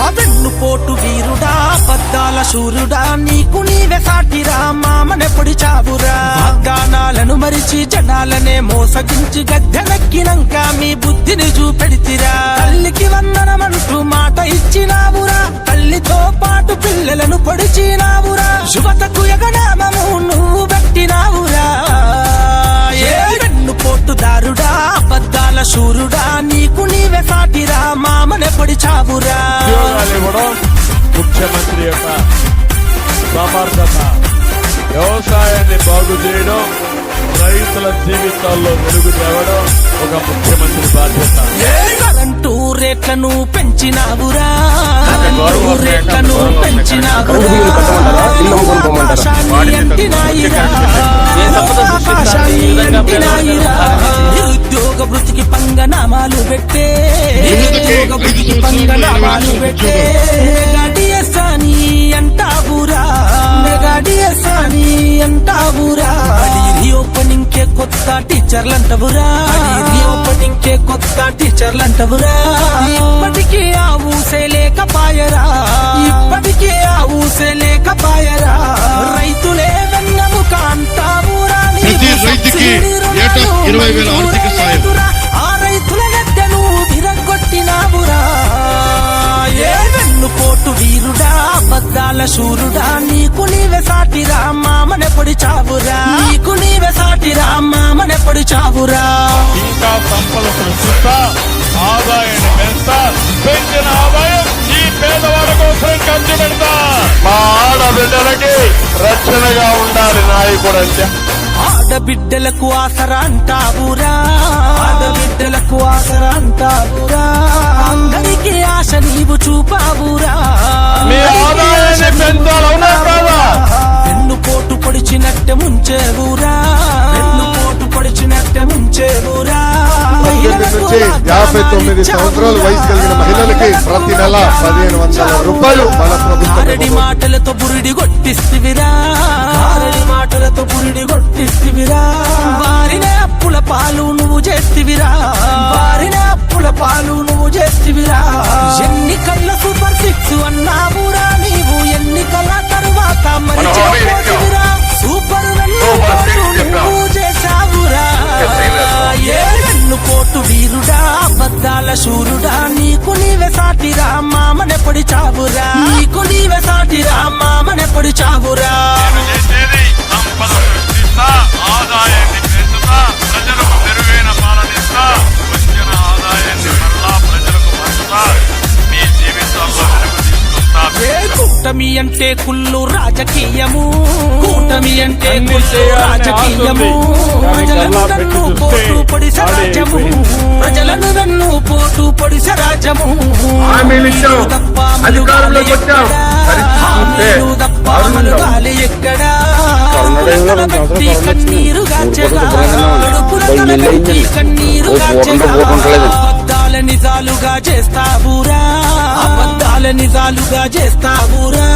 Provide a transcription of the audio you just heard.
ఆ వెన్నుపోటు వీరుడా పద్దాల శూరుడా నీకు నీవే సాటిరా మామనెప్పుడు చావురా. వాగ్దానాలను మరిచి జనాలనే మోసగించి గద్దెనెక్కినంక మీ బుద్ధిని చూపెడితిరా. తల్లికి వందనమంటూ మాట ఇచ్చినావురా తల్లితో పాటు పిల్లలను పొడిచినావురా. శుభతకు ఎగనామము నువ్వు పెట్టినావురా. ఏ వెన్ను పోటుదారుడా అబద్ధాల శూరుడా నీకు నీవే సాటిరా మామనెప్పుడు చావురా. ఇవ్వడం ముఖ్యమంత్రి యొక్క సమర్థత వ్యవసాయాన్ని బాగు చేయడం రైతుల జీవితాల్లో వెలుగు తేవడం ఒక ముఖ్యమంత్రి బాధ్యత కరెంటు రేట్లను పెంచినావురా రేట్లను పెంచినావురా పంగనామాలు పెట్టే. పంగనామాలు పెట్టే. మెగాడియసాని అంటావురా. మెగాడియసాని అంటావురా. రీఓపెనింగ్ కే కొత్త టీచర్లు అంటవురా రీఓపెనింగ్ కే కొత్త టీచర్లు అంటవురా ఇప్పటికీ ఆ ఊసే లేకపాయరా అబద్ధాల శూరుడా నీకు నీవే సాటిరా మామనే పొడిచావురా నీకు నీవే సాటిరా మామనే పొడిచావురా ఇంకా సంపద సృష్టిస్తా ఆదాయాన్ని పెంచుతా పెంచిన ఆదాయం ఈ పేదవాళ్ళ కోసం ఖర్చు పెడతా. మా ఆడబిడ్డలకి రక్షణగా ఉండాలి నాయకుడు అంటే ఆడబిడ్డలకు ఆసరా అంటావురా. ఆడబిడ్డలకు ఆసరా అంటావురా. అందరికీ ఆశ నీవు చూపావురా. వెన్ను పోటు పొడిచినట్టే ముంచేవురా. వెన్ను పోటు పొడిచినట్టే ముంచేవురా. నుంచి యాభై తొమ్మిది సంవత్సరాల వయసు కలిగిన మహిళలకి ప్రతి నెల పదిహేను వందల రూపాయలు మన ప్రభుత్వం. మాటలతో బురిడి కొట్టిస్తివిరా. కొట్టిస్తివిరా వారినే అప్పుల పాలు నువ్వు చేస్తివిరా? వారినే అప్పుల పాలు నువ్వు చేస్తివిరా? ఎన్నికల్ల సూపర్ సిక్స్ అన్నావురా నీవు ఎన్నికల తరువాత మరి. సూపర్ నువ్వు ఏ వెన్ను పోటు వీరుడా అబద్ధాల శూరుడా నీకు నీవే సాటిరా మామనే పొడిచావురా నీకు నీవే సాటిరా మామనే పొడిచావురా కూటమి అంటే కుళ్ళు రాజకీయము కూటమి అంటే కుళ్ళు రాజకీయము ప్రజలను పెట్టి పోటు రాజ్యము అయిపోయింది. ప్రజలను వెన్ను పోటు. నీరు తప్ప ఎక్కడా? తప్ప ఎక్కడా? కన్నీరు గాచెగా. కడుపుల గాచెగా. నిజాలుగా చేస్తావురా నిజాలుగా చేస్తావురా.